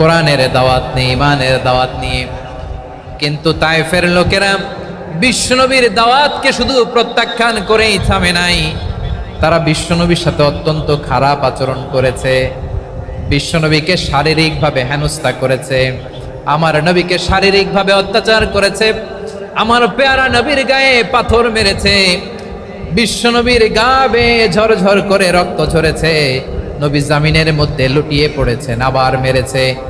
কোরআনের দাওয়াত নিয়ে ইমানের দাওয়াত নিয়ে। কিন্তু তাইফের লোকেরা বিশ্বনবীর দাওয়াতকে শুধু প্রত্যাখ্যান করেই থামে নাই। তারা বিশ্বনবীর সাথে অত্যন্ত খারাপ আচরণ করেছে। বিশ্বনবীকে শারীরিকভাবে হেনস্থা করেছে। আমার নবীকে শারীরিকভাবে অত্যাচার করেছে। আমার পেয়ারা নবীর গায়ে পাথর মেরেছে। বিশ্বনবীর গা বেয়ে ঝরঝর করে রক্ত ঝরেছে। নবী জামিনের মধ্যে লুটিয়ে পড়েছেন, আবার মেরেছে।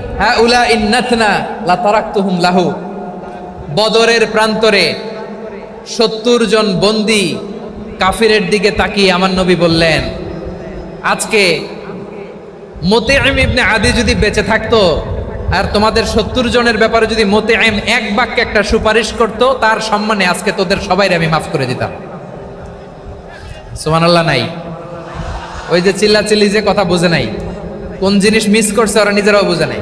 হাউলা ইন্নাতনা লা তারাকতুহুম লাহু। বদরের প্রান্তরে সত্তর জন বন্দি কাফিরের দিকে তাকিয়ে আমার নবী বললেন, আজকে মোতেআম ইবনে আদি যদি বেঁচে থাকতো আর তোমাদের সত্তর জনের ব্যাপারে যদি মোতেআম এক বাক্যে একটা সুপারিশ করতো, তার সম্মানে আজকে তোদের সবাই আমি মাফ করে দিতাম। সুবহানাল্লাহ নাই। ওই যে চিল্লা চিল্লি যে কথা বুঝে নাই, কোন জিনিস মিস করছে ওরা নিজেরাও বুঝে নাই।